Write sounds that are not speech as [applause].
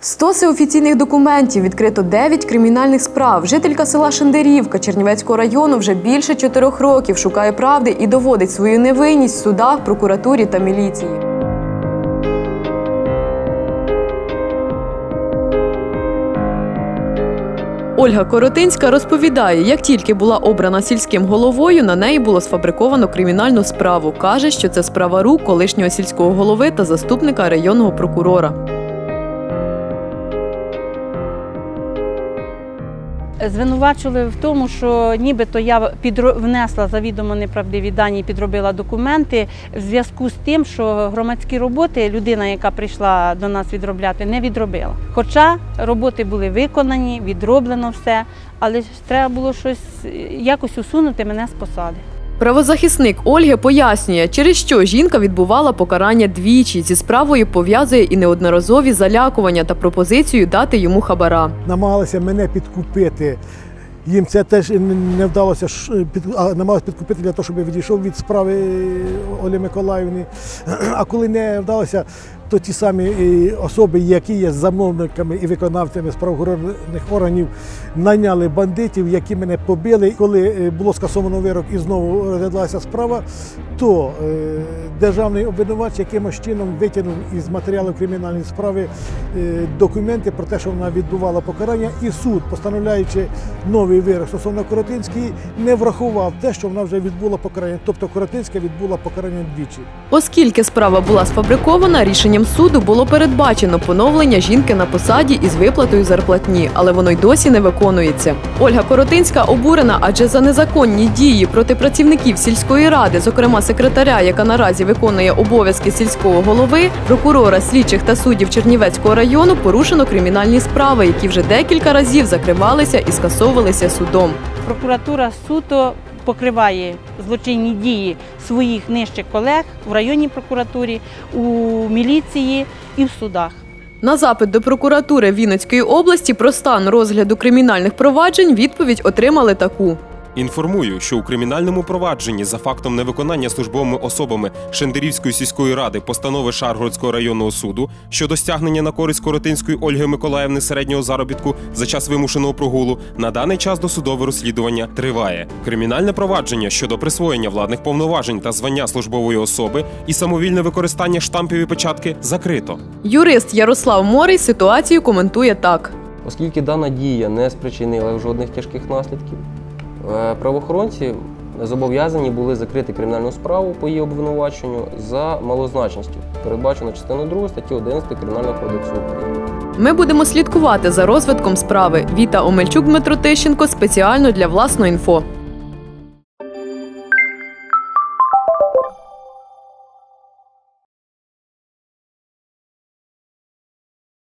Стоси офіційних документів відкрито 9 кримінальних справ. Жителька села Шендерівка Чернівецького району вже більше чотирьох років шукає правди і доводить свою невинність в судах, прокуратурі та міліції. Ольга Коротинська розповідає, як тільки була обрана сільським головою, на неї було сфабриковано кримінальну справу. Каже, що це справа рук колишнього сільського голови та заступника районного прокурора. Звинувачували в тому, що нібито я внесла завідомо неправдиві дані, і підробила документи в зв'язку з тим, що громадські роботи людина, яка прийшла до нас відробляти, не відробила. Хоча роботи були виконані, відроблено все, але треба було щось е, якось усунути мене з посади. Правозахисник Ольги пояснює, через що жінка відбувала покарання двічі. Зі справою пов'язує і неодноразові залякування та пропозицію дати йому хабара. намагалися мене підкупити. Їм це теж не вдалося а, намагалися підкупити для того, щоб я відійшов від справи Олі Миколаївни. [clears throat] А коли не вдалося, то ті самі особи, які є замовниками і виконавцями з правоохоронних органів, найняли бандитів, які мене побили. Коли е, було скасовано вирок і знову розглядалася справа, то е, державний обвинувач якимось чином витягнув із матеріалів кримінальної справи е, документи про те, що вона відбувала покарання, і суд, постановляючи новий вирок стосовно Коротинської, не врахував те, що вона вже відбула покарання. Тобто Коротинська відбула покарання двічі. Оскільки справа була сфабрикована, рішенням суду було передбачено поновлення жінки на посаді із виплатою зарплатні, але воно й досі не виконується. Ольга Коротинська обурена, адже за незаконні дії проти працівників сільської ради, зокрема секретаря, яка наразі виконує обов'язки сільського голови, прокурора, слідчих та суддів Чернівецького району порушено кримінальні справи, які вже декілька разів закривалися і скасовувалися судом. Прокуратура суто покриває злочинні дії своїх нижчих колег в районній прокуратурі, у міліції і в судах. На запит до прокуратури Вінницької області про стан розгляду кримінальних проваджень відповідь отримали таку. Інформую, що у кримінальному провадженні за фактом невиконання службовими особами Шендерівської сільської ради постанови Шаргородського районного суду щодо стягнення на користь Коротинської Ольги Миколаївни середнього заробітку за час вимушеного прогулу на даний час досудове розслідування триває. Кримінальне провадження щодо присвоєння владних повноважень та звання службової особи і самовільне використання штампів і печатки закрито. Юрист Ярослав Морий ситуацію коментує так. Оскільки дана дія не спричинила жодних тяжких наслідків, правоохоронці зобов'язані були закрити кримінальну справу по її обвинуваченню за малозначністю, передбачено частиною 2 статті 11 Кримінального кодексу України. Ми будемо слідкувати за розвитком справи. Віта Омельчук Дмитро Тищенко спеціально для власного інфо.